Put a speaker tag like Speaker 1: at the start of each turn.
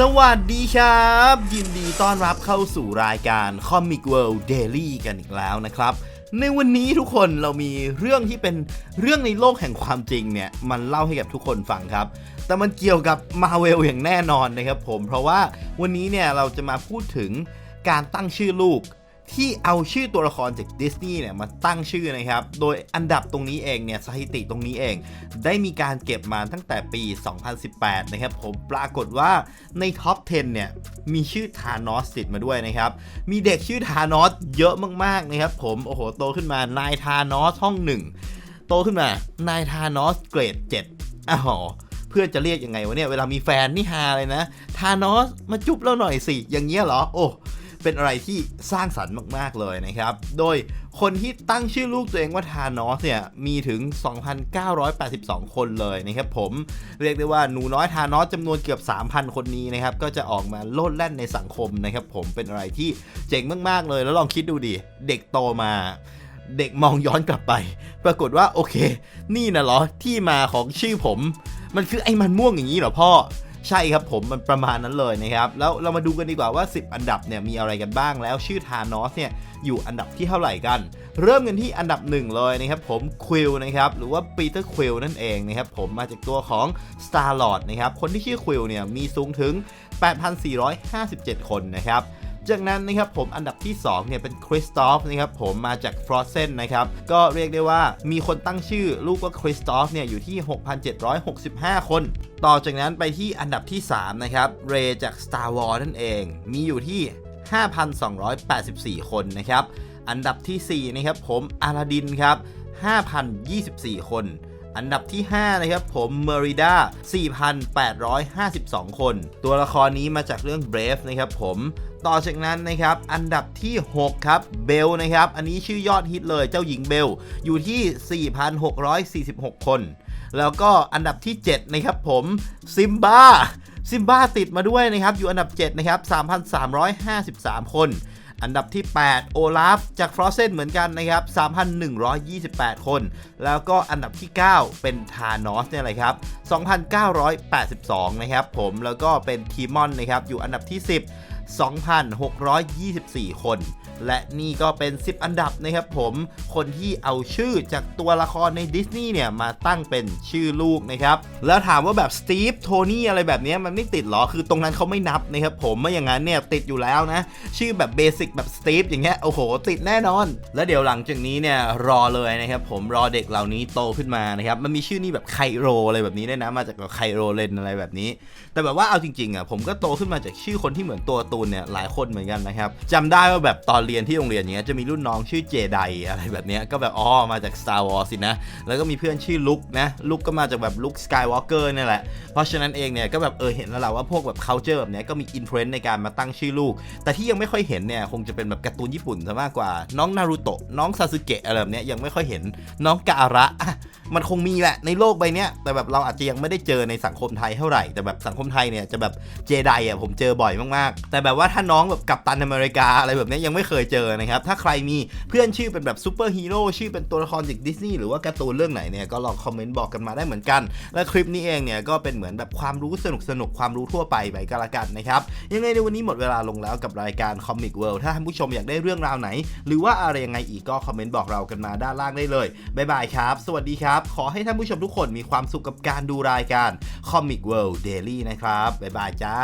Speaker 1: สวัสดีครับ ยินดีต้อนรับเข้าสู่รายการ Comic World Daily กันอีกแล้วนะครับ ในวันนี้ทุกคนเรามีเรื่องที่เป็นเรื่องในโลกแห่งความจริงเนี่ย มันเล่าให้กับทุกคนฟังครับ แต่มันเกี่ยวกับมาเวลอย่างแน่นอนนะครับผม เพราะว่าวันนี้เนี่ยเราจะมาพูดถึงการตั้งชื่อลูก ที่เอาชื่อตัวละครจากดิสนีย์เนี่ยมาตั้งชื่อนะครับ โดยอันดับตรงนี้เองเนี่ยสถิติตรงนี้เอง ได้มีการเก็บมาตั้งแต่ปี 2018 นะครับผมปรากฏว่าในท็อป 10 เนี่ย มีชื่อทานอสติดมาด้วยนะครับ มีเด็กชื่อทานอสเยอะมาก ๆ นะครับผม โอ้โห โตขึ้นมานายทานอสห้องหนึ่งโตขึ้นมานายทานอสเกรด 7อ้าวเพื่อจะเรียกยังไงวะเนี่ยเวลามีแฟนนี่ฮาเลยนะทานอสมาจุ๊บเราหน่อยสิอย่างเงี้ยเหรอโอ้ เป็นอะไรที่สร้างสรรค์มาก ๆ เลยนะครับ โดยคนที่ตั้งชื่อลูกตัวเองว่าทานอสเนี่ย มีถึง 2,982 คนเลยนะครับผม เรียกได้ว่าหนูน้อยทานอสจำนวนเกือบ 3,000 คนนี้นะครับ ก็จะออกมาโลดแล่นในสังคมนะครับผม เป็นอะไรที่เจ๋งมาก ๆ เลย แล้วลองคิดดูดิ เด็กโตมาเด็กมองย้อนกลับไป ปรากฏว่าโอเค นี่นะเหรอที่มาของชื่อผม มันคือไอ้มันม่วงอย่างนี้เหรอพ่อ ใช่ครับผมมันประมาณนั้นเลยนะครับ แล้วเรามาดูกันดีกว่าว่า 10 อันดับเนี่ยมีอะไรกันบ้างแล้วชื่อทานอสเนี่ยอยู่อันดับที่เท่าไหร่กัน เริ่มกันที่อันดับหนึ่งเลยนะครับผมควิลนะครับหรือว่าปีเตอร์ควิลนั่นเองนะครับผมมาจากตัวของ Star Lord นะครับคนที่ชื่อควิลเนี่ยมีสูงถึง 8,457 คนนะครับ จากนั้นนะครับผมอันดับที่2เนี่ยเป็นคริสตอฟนะครับผมมาจาก Frozen นนะครับก็เรียกได้ว่ามีคนตั้งชื่อลูกว่าคริสตอฟเนี่ยอยู่ที่ 6,765 คน ต่อจากนั้นไปที่อันดับที่3นะครับเรจาก Star Wars นั่นเอง มีอยู่ที่ 5,284 คนนะครับอันดับทีสี่4นะครับผมอาลาดินครับ5,024 คน อันดับที่ 5 นะครับผมเมริดา4,852 คน ตัวละครนี้มาจากเรื่อง Brave นะครับผมต่อจากนั้นนะครับอันดับที่ 6 ครับเบลนะครับอันนี้ชื่อยอดฮิตเลยเจ้าหญิงเบลอยู่ที่ 4,646 คน แล้วก็อันดับที่ 7 นะครับผมซิมบ้าซิมบ้าติดมาด้วยนะครับอยู่อันดับ 7 นะครับ 3,353 คน อันดับที่ 8 โอลาฟจากฟรอเซนเหมือนกันนะครับ 3,128 คน แล้วก็อันดับที่ 9 เป็นทานอสเนี่ยแหละครับ 2,982 นะครับผมแล้วก็เป็นทีมอนนะครับอยู่อันดับที่ 10 2,624 คน และนี่ก็เป็น 10 อันดับนะครับผม คนที่เอาชื่อจากตัวละครในดิสนีย์เนี่ย มาตั้งเป็นชื่อลูกนะครับ แล้วถามว่าแบบสตีฟ โทนี่อะไรแบบนี้มันไม่ติดหรอ คือตรงนั้นเขาไม่นับนะครับผมไม่อย่างนั้นเนี่ย ติดอยู่แล้วนะ ชื่อแบบเบสิกแบบสตีฟอย่างเงี้ย โอ้โห ติดแน่นอน แล้วเดี๋ยวหลังจากนี้เนี่ยรอเลยนะครับผม รอเด็กเหล่านี้โตขึ้นมานะครับ มันมีชื่อนี่แบบไคโรอะไรแบบนี้ด้วยนะ มาจากแบบไคโรเลนอะไรแบบนี้ แต่แบบว่าเอาจริงๆอะผมก็โตขึ้นมาจากชื่อคนที่เหมือนตัวการ์ตูนเนี่ยหลายคนเหมือนกันนะครับจำได้ว่าแบบตอนเรียนที่โรงเรียนเนี้ยจะมีรุ่นน้องชื่อเจไดอะไรแบบเนี้ยก็แบบอ๋อมาจาก Star Wars สินะ แล้วก็มีเพื่อนชื่อลุกนะลุกก็มาจากแบบลุกสกายวอล์กเกอร์นี่แหละ เพราะฉะนั้นเองเนี่ยก็แบบเออเห็นแล้วแหละว่าพวกแบบ culture แบบเนี้ยก็มีอินฟลูเอนซ์ในการมาตั้งชื่อลูก แต่ที่ยังไม่ค่อยเห็นเนี่ยคงจะเป็นแบบการ์ตูนญี่ปุ่นซะมากกว่าน้องนารูโตะน้องซาสึเกะอะไรแบบเนี้ยยังไม่ค่อยเห็นน้องกาอาระ มันคงมีแหละในโลกใบเนี้ยแต่แบบเราอาจจะยังไม่ได้เจอในสังคมไทยเท่าไหร่แต่แบบสังคมไทยเนี่ยจะแบบเจไดอะผมเจอบ่อยมากๆ แต่แบบว่าถ้าน้องแบบกัปตันอเมริกาอะไรแบบนี้ยังไม่เคยเจอนะครับถ้าใครมีเพื่อนชื่อเป็นแบบซูเปอร์ฮีโร่ชื่อเป็นตัวละครจากดิสนีย์หรือว่าการ์ตูนเรื่องไหนเนี่ยก็ลองคอมเมนต์บอกกันมาได้เหมือนกัน และคลิปนี้เองเนี่ยก็เป็นเหมือนแบบความรู้สนุกสนุกๆความรู้ทั่วไปไปก็แล้วกันนะครับยังไงในวันนี้หมดเวลาลงแล้วกับรายการ Comic World ถ้าท่านผู้ชมอยากได้เรื่องราวไหน หรือว่าอะไรยังไงอีกก็คอมเมนต์บอกเรากันมาด้านล่างได้เลยบ๊ายบายครับ สวัสดีครับขอให้ท่านผู้ชมทุกคนมีความสุขกับการดูรายการ Comic World Daily นะครับ บ๊ายบายจ้า